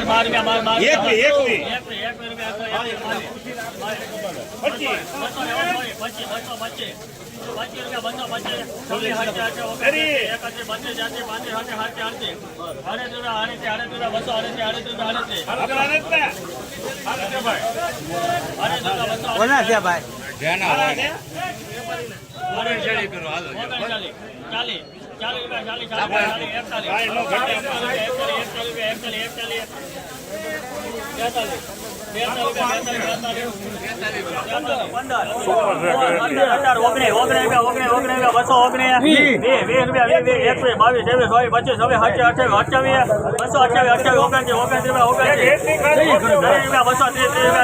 બાર બાર રૂપિયા બાર બાર એક રૂપિયા. પચીસ. રૂપિયા. આડત્રીસ રૂપિયા, ભાઈ. આડત્રીસ ઓગણીસ, ઓગણીસ ઓગણીસ, ઓગણીસ ઓગણીસ.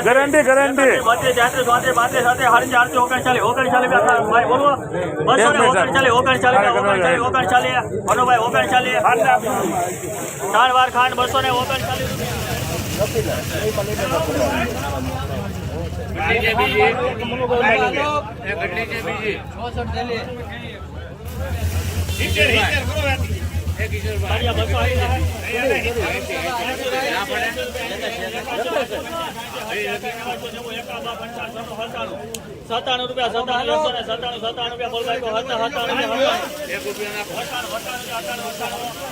ગેરંટી ગેરંટી ઓગણચાલીસ, ઓગણચાલીસ ઓગણચાલીસ, ઓગણચાલીસ ઓગણચાલીસ, ઓગણચાલીસ. મનોભાઈ, ઓગણચાલીસ. ચાર વાર ખાંડ બસો ને ઓગણચાલીસ રૂપિયા. સત્તાણું રૂપિયા, સત્તાણું સત્તાણું સત્તાણું સત્તાણું રૂપિયા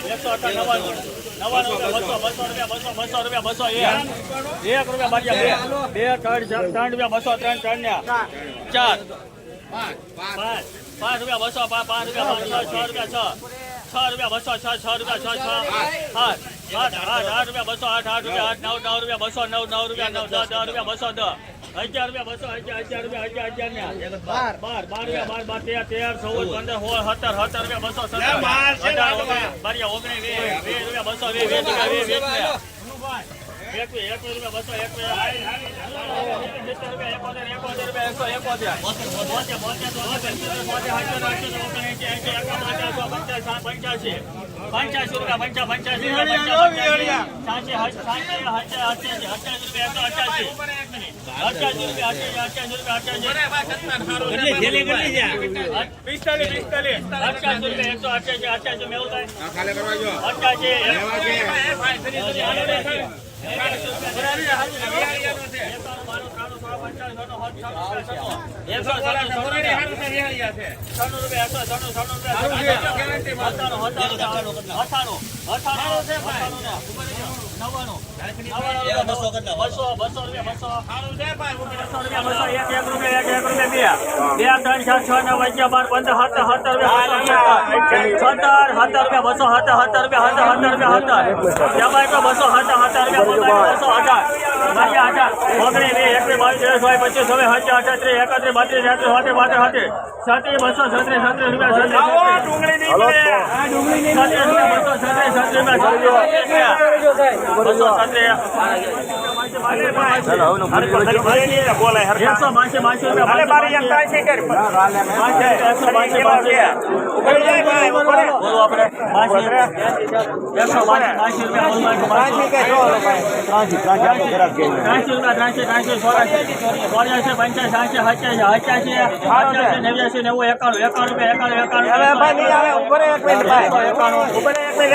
એકસો અઠાણું નવ્વાણું બસો બસો રૂપિયા બસો બસો રૂપિયા એક એક રૂપિયા બાજ્યા બે ત્રણ ત્રણ રૂપિયા બસો ત્રણ ત્રણ ચાર. પાંચ. પાંચ રૂપિયા, બસો, પાંચ રૂપિયા પાંચ છ રૂપિયા, છ. છ રૂપિયા બસો છ છ રૂપિયા છ છ આઠ આઠ આઠ આઠ રૂપિયા બસો આઠ આઠ રૂપિયા આઠ નવ નવ રૂપિયા બસો નવ નવ રૂપિયા નવ દસ દસ રૂપિયા બસો દસ અગિયાર રૂપિયા બસો અગિયાર રૂપિયા અગિયાર અગિયાર બાર બાર બાર રૂપિયા બાર બાર તેર તેર ચૌદ પંદર સોળ સત્તર સત્તર રૂપિયા બસો સત્તર બાર અઢાર બાર ઓગણીસ બારીયા ઓગણીસ વીસ વીસ રૂપિયા બસો વીસ વીસ રૂપિયા વીસ વીસ રૂપિયા પંચ્યાસી. રૂપિયા પંચા પંચ્યાસી અઠ્યાસી રૂપિયા એકસો અઠ્યાસી. અઠ્યાસી રૂપિયા અઠ્યાસી રૂપિયા બે ત્રણ છ છ નવ બાર પંદર સત્તર સત્તર રૂપિયા સત્તર રૂપિયા બસો સત્તર સત્તર રૂપિયા સત્તર રૂપિયા સત્તર જમાઈ બસો સત્તર સત્તર રૂપિયા બસો અઢાર અઢાર ઓગણીસ વીસ એકવીસ બાવીસ. ત્રેવીસ પચીસ હવે હજાર અઠત્રીસ એકત્રીસ બત્રીસ તેત્રીસ ચોત્રીસ પાંત્રીસ છત્રીસ છત્રીસ બસો છત્રીસ છત્રીસ રૂપિયા છત્રીસ બસો છત્રીસ છત્રીસ રૂપિયા બસો છત્રીસ એકાણું એકાણું રૂપિયા એકાણું એકાણું. એકાણું એક મિનિટ.